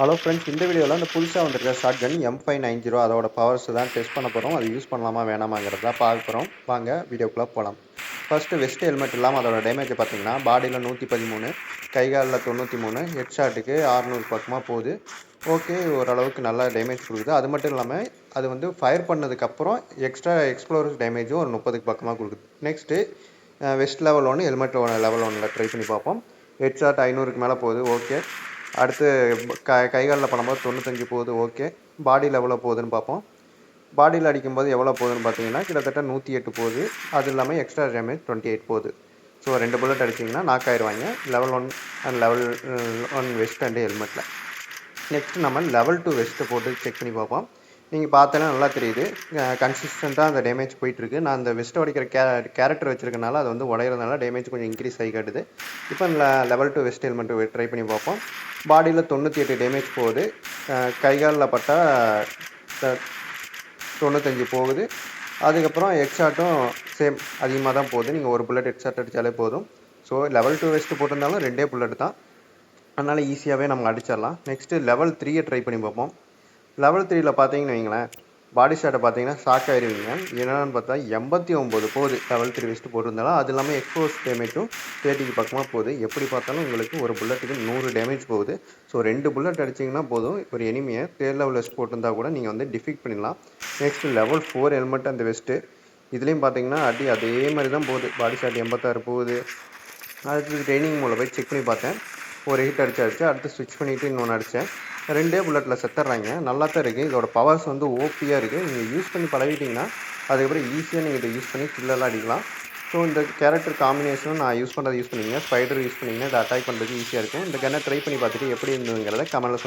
Hello friends இந்த வீடியோவில் அந்த புதுசாக வந்திருக்க short gun M five nine zero அதோட பவர்ஸ் தான் டெஸ்ட் பண்ண போகிறோம் அது யூஸ் பண்ணலாமா வேணாமாங்கிறத தான் பார்க்க போகிறோம் வாங்க வீடியோக்குள்ளே போகலாம் ஃபஸ்ட்டு வெஸ்ட் ஹெல்மெட் இல்லாமல் அதோட டேமேஜ் பார்த்தீங்கன்னா பாடியில் நூற்றி பதிமூணு கைகாலில் தொண்ணூற்றி மூணு ஹெட் ஷாட்டுக்கு ஆறுநூறு பக்கமாக போகுது. ஓகே ஓரளவுக்கு நல்லா டேமேஜ் கொடுக்குது. அது மட்டும் இல்லாமல் அது வந்து ஃபயர் பண்ணதுக்கப்புறம் எக்ஸ்ட்ரா எக்ஸ்ப்ளோரஸ் டேமேஜும் ஒரு முப்பதுக்கு பக்கமாக கொடுக்குது. நெக்ஸ்ட்டு வெஸ்ட் லெவல் ஒன்று ஹெல்மெட் லெவல் ஒன்றில் ட்ரை பண்ணி பார்ப்போம். ஹெட் ஷாட் ஐநூறுக்கு மேலே போகுது. ஓகே அடுத்து க கைகாலில் பண்ணும்போது தொண்ணூத்தஞ்சு போகுது ஓகே. பாடியில் எவ்வளோ போகுதுன்னு பார்ப்போம். பாடியில் அடிக்கும்போது எவ்வளோ போகுதுன்னு பார்த்தீங்கன்னா கிட்டத்தட்ட நூற்றி எட்டு போகுது. அது இல்லாமல் எக்ஸ்ட்ரா டேமேஜ் டுவெண்ட்டி எயிட் போகுது. ஸோ ரெண்டு புல்லட் அடிச்சிங்கன்னா நாக் ஆயிடுவாங்க level one and level one vest and ஹெல்மெட்டில் next நம்ம லெவல் டூ வெஸ்ட்டு போட்டு செக் பண்ணி பார்ப்போம். நீங்கள் பார்த்தாலே நல்லா தெரியுது. கன்சிஸ்டண்ட்டாக அந்த டேமேஜ் போயிட்டுருக்கு. நான் அந்த வெஸ்ட்டை உடைக்கிற கே கேரக்டர் வச்சுருக்கனால அது வந்து உடையிறதுனால டேமேஜ் கொஞ்சம் இன்க்ரீஸ் ஆகி காட்டுது. இப்போ level two vest helmet try பண்ணி பார்ப்போம். பாடியில் தொண்ணூற்றி எட்டு டேமேஜ் போகுது. கைகாலில் பட்டால் தொண்ணூத்தஞ்சு போகுது. அதுக்கப்புறம் ஹெட்ஷாட்டும் சேம் அதிகமாக தான் போகுது. நீங்கள் ஒரு புல்லட் ஹெட்ஷாட் அடித்தாலே போதும். ஸோ லெவல் டூ வெஸ்ட்டு போட்டிருந்தாலும் ரெண்டே புல்லட் தான். அதனால் ஈஸியாகவே நம்ம அடிச்சிடலாம். நெக்ஸ்ட்டு லெவல் த்ரீயை ட்ரை பண்ணி பார்ப்போம். லெவல் த்ரீயில் பார்த்தீங்கன்னு வைங்களேன். பாடி ஷாட்டை பார்த்தீங்கன்னா ஷாக் ஆயிருவீங்க. என்னென்னு பார்த்தா எண்பத்தி ஒம்பது போகுது. லெவல் த்ரீ வெஸ்ட்டு போட்டிருந்தாலும் அது இல்லாமல் எக்ஸ்போஸ் டேமேஜும் தேர்ட்டிக்கு பக்கமாக போகுது. எப்படி பார்த்தாலும் உங்களுக்கு ஒரு புல்லட்டுக்கு நூறு டேமேஜ் போகுது. ஸோ ரெண்டு புல்லட் அடிச்சிங்கன்னா போதும். ஒரு எனிமையை தேர் லெவல் வெஸ்ட் போட்டிருந்தா கூட நீங்கள் வந்து டிஃபிக் பண்ணிடலாம். நெக்ஸ்ட்டு லெவல் ஃபோர் ஹெல்மெட் அந்த வெஸ்ட்டு இதுலேயும் பார்த்தீங்கன்னா அடி அதே மாதிரி தான் போகுது. பாடி ஷாட் எண்பத்தாறு போகுது. அடுத்து ட்ரைனிங் மூலம் போய் செக் பண்ணி பார்த்தேன். ஒரு ஹிட் அடிச்சு அடிச்சு அடுத்து ஸ்விட்ச் பண்ணிவிட்டு இன்னொன்று அடித்தேன் ரெண்டே புல்லட்டில் செத்துடுறாங்க நல்லா தான் இருக்குது இதோட பவர்ஸ் வந்து ஓபியாக இருக்குது நீங்கள் யூஸ் பண்ணி பழகிட்டிங்கன்னா அதுக்கப்புறம் ஈஸியாக நீங்கள் இதை யூஸ் பண்ணி கில்லெல்லாம் அடிக்கலாம். ஸோ இந்த கேரக்டர் காம்பினேஷனும் நான் யூஸ் பண்ணுறது யூஸ் பண்ணிங்க ஸ்பைடர் யூஸ் பண்ணிங்கன்னா இதை அட்டாக் பண்ணுறதுக்கு ஈஸியாக இருக்கும். இந்த கன்னை ட்ரை பண்ணி பார்த்துட்டு எப்படி இருந்ததுங்கிறத கமெண்ட்டில்